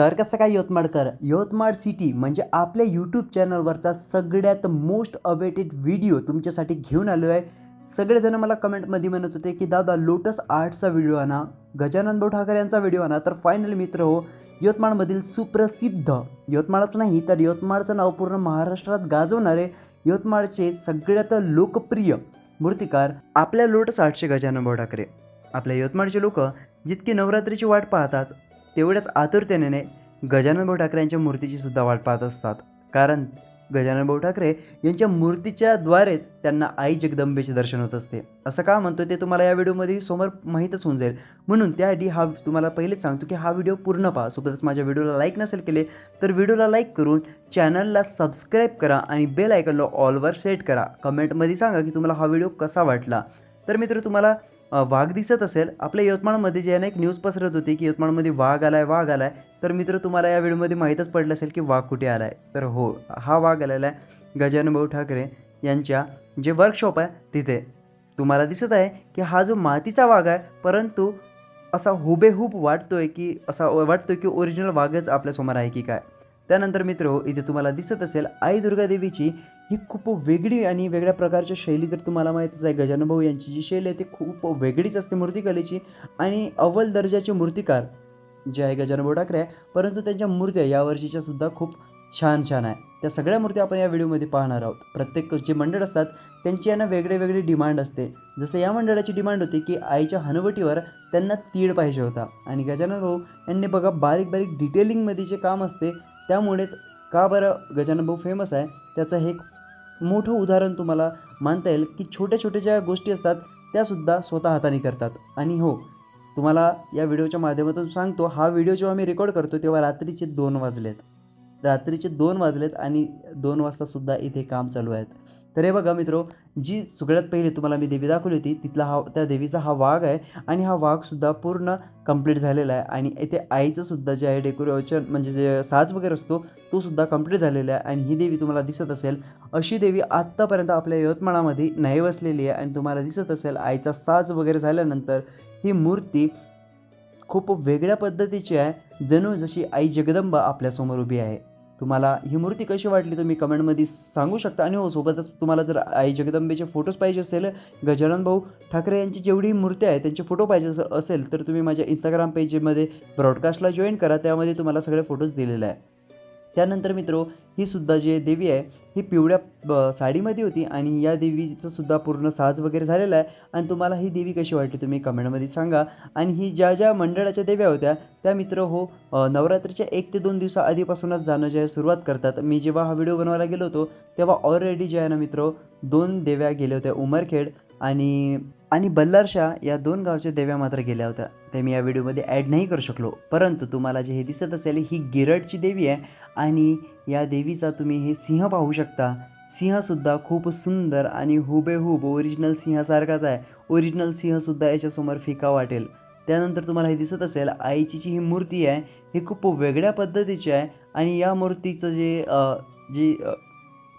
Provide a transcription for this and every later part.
तर कसं काय यवतमाळकर? यवतमाळ सिटी म्हणजे आपल्या यूट्यूब चॅनलवरचा सगळ्यात मोस्ट अवेटेड व्हिडिओ तुमच्यासाठी घेऊन आलो आहे सगळेजण मला कमेंटमध्ये म्हणत होते की दादा लोटस आर्टचा व्हिडिओ आणा गजानन भाऊ ठाकरे यांचा व्हिडिओ आणा. तर फायनल मित्र हो यवतमाळमधील सुप्रसिद्ध यवतमाळच नाही तर यवतमाळचं नाव पूर्ण महाराष्ट्रात गाजवणारे यवतमाळचे सगळ्यात लोकप्रिय मूर्तिकार आपल्या लोटस आर्टचे गजानन भाऊ ठाकरे. आपल्या यवतमाळचे लोक जितकी नवरात्रीची वाट पाहतात तेवढ्याच आतुरतेने गजाननभाऊ ठाकरे यांच्या मूर्तीची सुद्धा वाट पाहत असतात. कारण गजाननभाऊ ठाकरे यांच्या मूर्तीच्या द्वारेच त्यांना आई जगदंबेचे दर्शन होत असते. असं का म्हणतो ते तुम्हाला या व्हिडिओमध्ये समोर माहीतच होऊन जाईल. म्हणून त्याआधी हा तुम्हाला पहिलेच सांगतो की हा व्हिडिओ पूर्ण पहा. सोबतच माझ्या व्हिडिओला लाईक नसेल केले तर व्हिडिओला लाईक करून चॅनलला सबस्क्राईब करा आणि बेल आयकनला ऑलवर सेट करा. कमेंटमध्ये सांगा की तुम्हाला हा व्हिडिओ कसा वाटला. तर मित्र तुम्हाला वाघ दिसत असेल. आपल्या यवतमाळमध्ये जे आहे ना एक न्यूज पसरत होती की यवतमाळमध्ये वाघ आलाय वाघ आलाय. तर मित्र तुम्हाला या व्हिडिओमध्ये माहीतच पडलं असेल की वाघ कुठे आलाय. तर हो हा वाघ आलेला आहे गजानन भाऊ ठाकरे यांच्या जे वर्कशॉप आहे तिथे. तुम्हाला दिसत आहे की हा जो मातीचा वाघ आहे परंतु असा हुबेहूब वाटतोय की असा वाटतोय की ओरिजिनल वाघच आपल्यासमोर आहे की काय? त्यानंतर मित्र हो इथे तुम्हाला दिसत असेल आई दुर्गादेवीची ही खूप वेगळी आणि वेगळ्या प्रकारच्या शैली तर तुम्हाला माहीतच आहे गजानभाऊ यांची जी शैली आहे ती खूप वेगळीच असते मूर्तिकलेची आणि अव्वल दर्जाचे मूर्तिकार जे आहे गजानभाऊ ठाकरे आहे परंतु त्यांच्या मूर्त्या यावर्षीच्या सुद्धा खूप छान छान आहे. त्या सगळ्या मूर्ती आपण या व्हिडिओमध्ये पाहणार आहोत. प्रत्येक जे मंडळ असतात त्यांची यांना वेगळे वेगळे डिमांड असते. जसं या मंडळाची डिमांड होती की आईच्या हनवटीवर त्यांना तीळ पाहिजे होता. आणि गजानन भाऊ यांनी बघा बारीक बारीक डिटेलिंगमध्ये जे काम असते त्यामुळेच का बरं गजानन भाऊ फेमस आहे? त्याचं हे एक मोठं उदाहरण तुम्हाला मानता येईल की छोट्या छोट्या ज्या गोष्टी असतात त्यासुद्धा स्वतः हाताने करतात. आणि हो तुम्हाला या व्हिडिओच्या माध्यमातून सांगतो हा व्हिडिओ जेव्हा मी रेकॉर्ड करतो तेव्हा रात्रीचे दोन वाजलेत. रात्रीचे दोन वाजलेत आणि दोन वाजतासुद्धा इथे काम चालू आहेत. तर हे बघा मित्रो जी सगळ्यात पहिले तुम्हाला मी देवी दाखवली होती तिथला हा त्या देवीचा हा वाघ आहे आणि हा वाघसुद्धा पूर्ण कंप्लीट झालेला आहे आणि इथे आईचं सुद्धा जे आहे डेकोरेशन म्हणजे जे साज वगैरे असतो तो सुद्धा कंप्लीट झालेला आहे आणि ही देवी तुम्हाला दिसत असेल. अशी देवी आत्तापर्यंत आपल्या यवतमाळामध्ये नाही बसलेली आहे आणि तुम्हाला दिसत असेल आईचा साज वगैरे झाल्यानंतर ही मूर्ती खूप वेगळ्या पद्धतीची आहे जणू जशी आई जगदंबा आपल्यासमोर उभी आहे. तुम्हाला ही मूर्ती कशी वाटली तुम्ही कमेंटमध्ये सांगू शकता. आणि हो सोबतच तुम्हाला जर आई जगदंबेचे फोटोज पाहिजे असेल गजानन भाऊ ठाकरे यांची जेवढी मूर्ती आहे त्यांचे फोटो पाहिजे असेल तर तुम्ही माझ्या इंस्टाग्राम पेजमध्ये ब्रॉडकास्टला जॉईन करा. त्यामध्ये तुम्हाला सगळे फोटोज दिलेले आहे. त्यानंतर मित्रो ही सुद्धा जी देवी आहे ही पिवळ्या साडीमध्ये होती आणि या देवीचं सुद्धा पूर्ण साज वगैरे झालेला आहे. आणि तुम्हाला ही देवी कशी वाटली तुम्ही कमेंटमध्ये सांगा. आणि ही ज्या ज्या मंडळाच्या देव्या होत्या त्या मित्र हो नवरात्रीच्या एक ते दोन दिवसा आधीपासूनच जाणं जे आहे सुरुवात करतात. मी जेव्हा हा व्हिडिओ बनवायला गेलो होतो तेव्हा ऑलरेडी जे आहे ना मित्र दोन देव्या गेल्या होत्या उमरखेड आणि आणि बल्लारशा या दोन गावच्या देव्या मात्र गेल्या होत्या. ते मी या व्हिडिओमध्ये ॲड नाही करू शकलो. परंतु तुम्हाला जे हे दिसत असेल ही गिरडची देवी आहे आणि या देवीचा तुम्ही हे सिंह पाहू शकता. सिंहसुद्धा खूप सुंदर आणि हुबेहूब ओरिजिनल सिंहासारखाच आहे. ओरिजिनल सिंहसुद्धा याच्यासमोर फिका वाटेल. त्यानंतर तुम्हाला हे दिसत असेल आईची जी ही मूर्ती आहे ही खूप वेगळ्या पद्धतीची आहे आणि या मूर्तीचं जे जी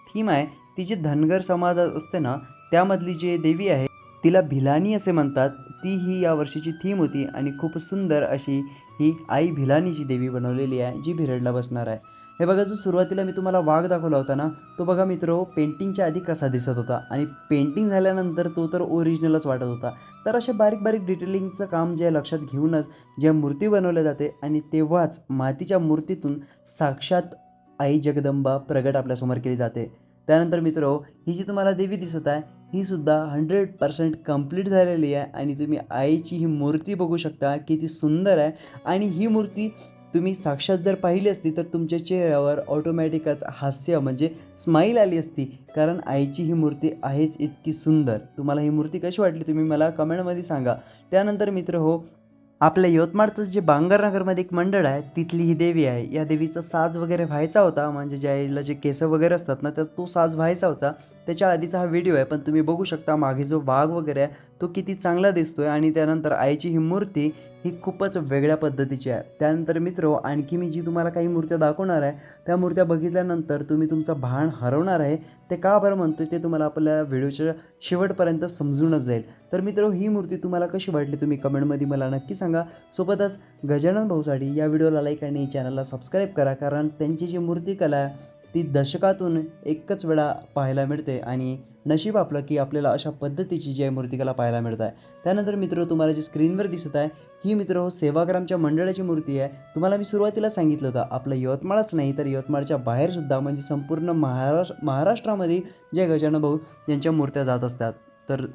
थीम आहे ती जी धनगर समाज असते ना त्यामधली जी देवी आहे तिला भिलानी असे म्हणतात. ती ही या वर्षीची थीम होती आणि खूप सुंदर अशी ही आई भिलानीची देवी बनवलेली आहे जी भिरडला बसणार आहे. हे बघा जो सुरुवातीला मी तुम्हाला वाघ दाखवला होता ना तो बघा मित्र पेंटिंगच्या आधी कसा दिसत होता आणि पेंटिंग झाल्यानंतर तो तर ओरिजिनलच वाटत होता. तर अशा बारीक बारीक डिटेलिंगचं काम जे आहे लक्षात घेऊनच ज्या मूर्ती बनवल्या जाते आणि तेव्हाच मातीच्या मूर्तीतून साक्षात आई जगदंबा प्रगट आपल्यासमोर केली जाते. त्यानंतर मित्र ही जी तुम्हाला देवी दिसत आहे ही सुद्धा हंड्रेड पर्सेंट कंप्लीट झालेली आहे आणि तुम्ही आईची ही मूर्ती बघू शकता किती सुंदर आहे. आणि ही मूर्ती तुम्ही साक्षात जर पाहिली असती तर तुमच्या चेहऱ्यावर ऑटोमॅटिकच हास्य म्हणजे स्माईल आली असती. कारण आईची ही मूर्ती आहेच इतकी सुंदर. तुम्हाला ही मूर्ती कशी वाटली तुम्ही मला कमेंटमध्ये सांगा. त्यानंतर मित्र हो आपल्या यवतमाळचं जे बांगरनगरमध्ये एक मंडळ आहे तिथली ही देवी आहे. या देवीचा साज वगैरे व्हायचा होता म्हणजे ज्या आईला जे केस वगैरे असतात ना तर तो साज व्हायचा होता. त्याच्या आधीचा हा व्हिडिओ आहे पण तुम्ही बघू शकता मागे जो वाघ वगैरे आहे तो किती चांगला दिसतोय आणि त्यानंतर आईची ही मूर्ती ही खूपच वेगळ्या पद्धतीची आहे. त्यानंतर मित्र आणखी मी जी तुम्हाला काही मूर्त्या दाखवणार आहे त्या मूर्त्या बघितल्यानंतर तुम्ही तुमचं भान हरवणार आहे ते का बरं म्हणतो ते तुम्हाला आपल्या व्हिडिओच्या शेवटपर्यंत समजूनच जाईल. तर मित्र ही मूर्ती तुम्हाला कशी वाटली तुम्ही कमेंटमध्ये मला नक्की सांगा. सोबतच गजानन भाऊसाठी या व्हिडिओला लाईक आणि चॅनलला सबस्क्राईब करा कारण त्यांची जी मूर्तिकला आहे ती दशकातून एकच वेळा पाहायला मिळते आणि नशीब आपलं की आपल्याला अशा पद्धतीची जी आहे मूर्तिकला पाहायला मिळत आहे. त्यानंतर मित्र तुम्हाला जी स्क्रीनवर दिसत आहे ही मित्र हो सेवाग्रामच्या मंडळाची मूर्ती आहे. तुम्हाला मी सुरुवातीला सांगितलं होतं आपलं यवतमाळच नाही तर यवतमाळच्या बाहेरसुद्धा म्हणजे संपूर्ण महाराष्ट्र महाराष्ट्रामध्ये जे गजानन भाऊ यांच्या मूर्त्या जात असतात. तर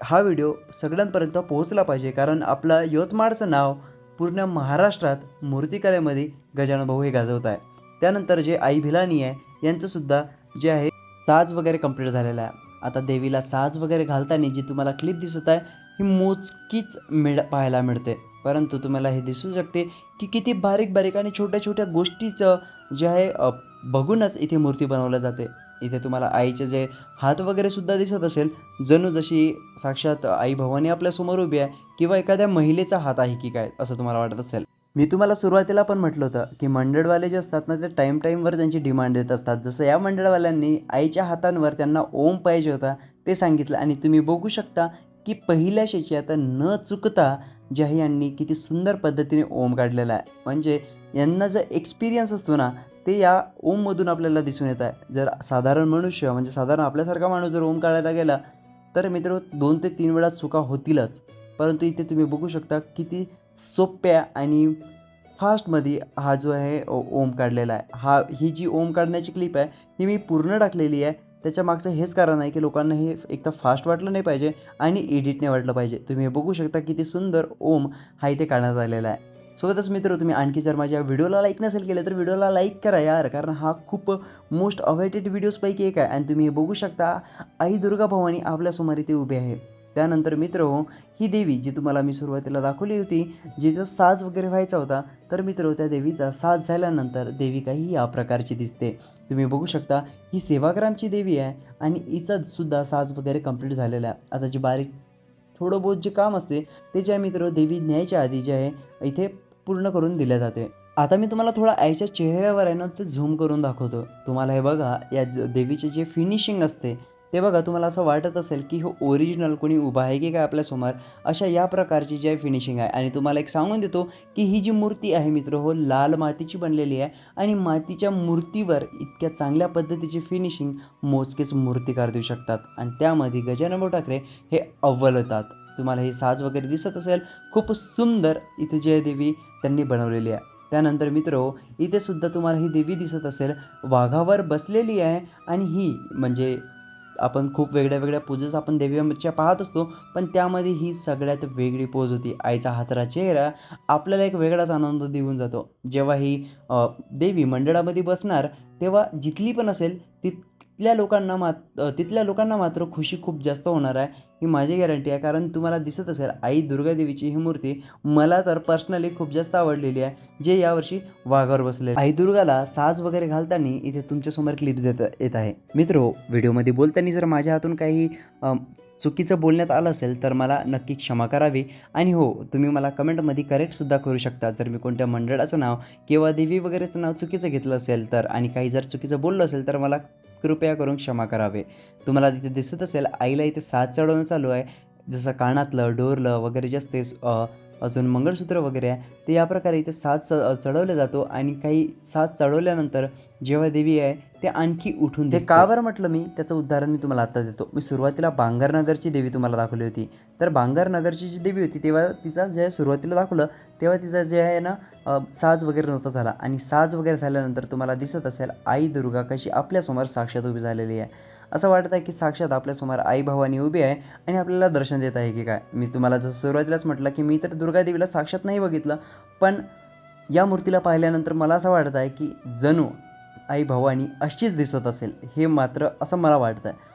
हा व्हिडिओ सगळ्यांपर्यंत पोहोचला पाहिजे कारण आपलं यवतमाळचं नाव पूर्ण महाराष्ट्रात मूर्तिकलेमध्ये गजानन भाऊ हे गाजवत आहे. त्यानंतर जे आई भिलानी आहे यांचंसुद्धा जे आहे साज वगैरे कंप्लीट झालेला आहे. आता देवीला साज वगैरे घालताना जी तुम्हाला क्लिप दिसत आहे ही मोजकीच मिळ पाहायला मिळते. परंतु तुम्हाला हे दिसू शकते की किती बारीक बारीक आणि छोट्या छोट्या गोष्टीचं जे आहे बघूनच इथे मूर्ती बनवल्या जाते. इथे तुम्हाला आईचे जे हात वगैरे सुद्धा दिसत असेल जणू जशी साक्षात आई भवानी आपल्यासमोर उभी आहे किंवा एखाद्या महिलेचा हात आहे की काय असं तुम्हाला वाटत असेल. मी तुम्हाला सुरुवातीला पण म्हटलं होतं की मंडळवाले जे असतात ना ते टाईम टाईमवर त्यांची डिमांड देत असतात. जसं या मंडळवाल्यांनी आईच्या हातांवर त्यांना ओम पाहिजे होता ते सांगितलं. आणि तुम्ही बघू शकता की पहिल्या शेची आता न चुकता जे यांनी किती सुंदर पद्धतीने ओम काढलेला आहे. म्हणजे यांना जो एक्सपिरियन्स असतो ना ते या ओममधून आपल्याला दिसून येत आहे. जर साधारण मनुष्य म्हणजे साधारण आपल्यासारखा माणूस जर ओम काढायला गेला तर मित्र दोन ते तीन वेळा चुका होतीलच. परंतु इथे तुम्ही बघू शकता किती सोप्या आणि फास्टमध्ये हा जो आहे ओ- ओम काढलेला आहे. हा ही जी ओम काढण्याची क्लिप आहे ही मी पूर्ण टाकलेली आहे. त्याच्या मागचं हेच कारण आहे की लोकांना हे एक तर फास्ट वाटलं नाही पाहिजे आणि एडिट नाही वाटलं पाहिजे. तुम्ही हे बघू शकता किती सुंदर ओम हा इथे काढण्यात आलेला आहे. सोबतच मित्र तुम्ही आणखी जर माझ्या व्हिडिओला लाईक नसेल केलं तर व्हिडिओला लाईक करा यार कारण हा खूप मोस्ट अवेटेड व्हिडिओजपैकी एक आहे. आणि तुम्ही हे बघू शकता आई दुर्गा भवानी आपल्यासमोर इथे उभी आहे. त्यानंतर मित्र हो ही देवी जी तुम्हाला मी सुरुवातीला दाखवली होती जिचा साज वगैरे व्हायचा होता तर मित्र हो, त्या देवीचा साज झाल्यानंतर देवी काही या प्रकारची दिसते. तुम्ही बघू शकता ही सेवाग्रामची देवी आहे आणि हिचा सुद्धा साज वगैरे कंप्लीट झालेला आहे. आता जी बारीक थोडं बहुत जे काम असते ते जे आहे मित्र हो, देवी न्यायच्या आधी जे आहे इथे पूर्ण करून दिल्या जाते. आता मी तुम्हाला थोडा आईच्या चेहऱ्यावर आहे ना ते झूम करून दाखवतो. तुम्हाला हे बघा या देवीचे जे फिनिशिंग असते ते बघा तुम्हाला असं वाटत असेल की हो ओरिजिनल कोणी उभा आहे की काय आपल्यासमोर अशा या प्रकारची जी आहे फिनिशिंग आहे. आणि तुम्हाला एक सांगून देतो की ही जी मूर्ती आहे मित्र हो लाल मातीची बनलेली आहे आणि मातीच्या मूर्तीवर इतक्या चांगल्या पद्धतीची फिनिशिंग मोजकेच मूर्तिकार देऊ शकतात. आणि त्यामध्ये गजानन ठाकरे हे अव्वल होतात. तुम्हाला हे साज वगैरे दिसत असेल खूप सुंदर इथे जयदेवी देवी त्यांनी बनवलेली आहे. त्यानंतर मित्र हो, इथे सुद्धा तुम्हाला ही देवी दिसत असेल वाघावर बसलेली आहे आणि ही म्हणजे आपण खूप वेगळ्या वेगळ्या पोजेस आपण देवीच्या पाहत असतो पण त्यामध्ये ही सगळ्यात वेगळी पोज होती. आईचा हातरा चेहरा आपल्याला एक वेगळाच आनंद देऊन जातो. जेव्हा ही देवी मंडळामध्ये बसणार तेव्हा जिथली पण असेल तिथल्या लोकांना मात तिथल्या लोकांना मात्र खुशी खूप जास्त होणार आहे ही माझी गॅरंटी आहे. कारण तुम्हाला दिसत असेल आई दुर्गादेवीची ही मूर्ती मला तर पर्सनली खूप जास्त आवडलेली आहे जे यावर्षी वाघावर बसले आई दुर्गाला साज वगैरे घालताना इथे तुमच्यासमोर क्लिप्स देत येत आहे. मित्र व्हिडिओमध्ये बोलताना जर माझ्या हातून काही चुकीचं बोलण्यात आलं असेल तर मला नक्की क्षमा करावी. आणि हो तुम्ही मला कमेंटमध्ये करेक्टसुद्धा करू शकता. जर मी कोणत्या मंडळाचं नाव किंवा देवी वगैरेचं नाव चुकीचं घेतलं असेल तर आणि काही जर चुकीचं बोललं असेल तर मला कृपया करून क्षमा करावे. तुम्हाला तिथे दिसत असेल आईला इथे साथ चढवणं चालू आहे. जसं कानातलं डोरलं वगैरे जे असते अजून मंगळसूत्र वगैरे आहे ते या प्रकारे इथे साथ च जातो. आणि काही साथ चढवल्यानंतर जेव्हा देवी आहे ते आणखी उठून ते का बरं म्हटलं मी त्याचं उदाहरण मी तुम्हाला आत्ता देतो. मी सुरुवातीला बांगरनगरची देवी तुम्हाला दाखवली होती. तर बांगरनगरची जी देवी होती तेव्हा तिचा जे सुरुवातीला दाखवलं तेव्हा तिचा जे आहे ना साज वगैरे नव्हता झाला. आणि साज वगैरे झाल्यानंतर तुम्हाला दिसत असेल आई दुर्गा कशी आपल्यासमोर साक्षात उभी झालेली आहे. असं वाटत आहे की साक्षात आपल्यासमोर आई भवानी उभी आहे आणि आपल्याला दर्शन देत आहे की काय. मी तुम्हाला जसं सुरुवातीलाच म्हटलं की मी तर दुर्गादेवीला साक्षात नाही बघितलं पण या मूर्तीला पाहिल्यानंतर मला असं वाटत आहे की जणू आई भवानी अशीच दिसत असेल हे मात्र असं मला वाटतं आहे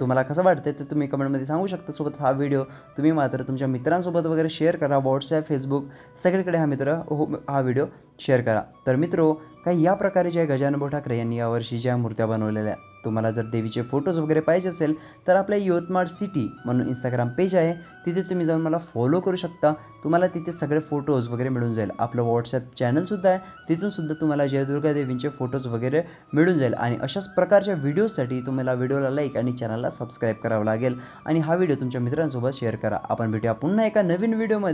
तुम्हाला कसं वाटतं ते तुम्ही कमेंटमध्ये सांगू शकता. सोबत हा व्हिडिओ तुम्ही मात्र तुमच्या मित्रांसोबत वगैरे शेअर करा. व्हॉट्सॲप फेसबुक सगळीकडे हा मित्र हो हा व्हिडिओ शेअर करा. तर मित्रो काही या प्रकारे ज्या गजानन ठाकरे यांनी यावर्षी ज्या मूर्त्या बनवलेल्या तुम्हाला जर देवीचे फोटोज वगैरे पाहिजे असेल तर आपल्या यवतमाळ सिटी म्हणून इंस्टाग्राम पेज आहे. तिथे तुम्ही जाऊन मला फॉलो करू शकता. तुम्हाला तिथे सगळे फोटोज वगैरे मिळून जाईल. आपलं व्हॉट्सअप चॅनलसुद्धा आहे. तिथूनसुद्धा तुम्हाला जयदुर्गा देवींचे फोटोज वगैरे मिळून जाईल. आणि अशाच प्रकारच्या व्हिडिओजसाठी तुम्हाला व्हिडिओला लाईक आणि चॅनलला सबस्क्राईब करावं लागेल. आणि हा व्हिडिओ तुमच्या मित्रांसोबत शेअर करा. आपण भेटूया पुन्हा एका नवीन व्हिडिओमध्ये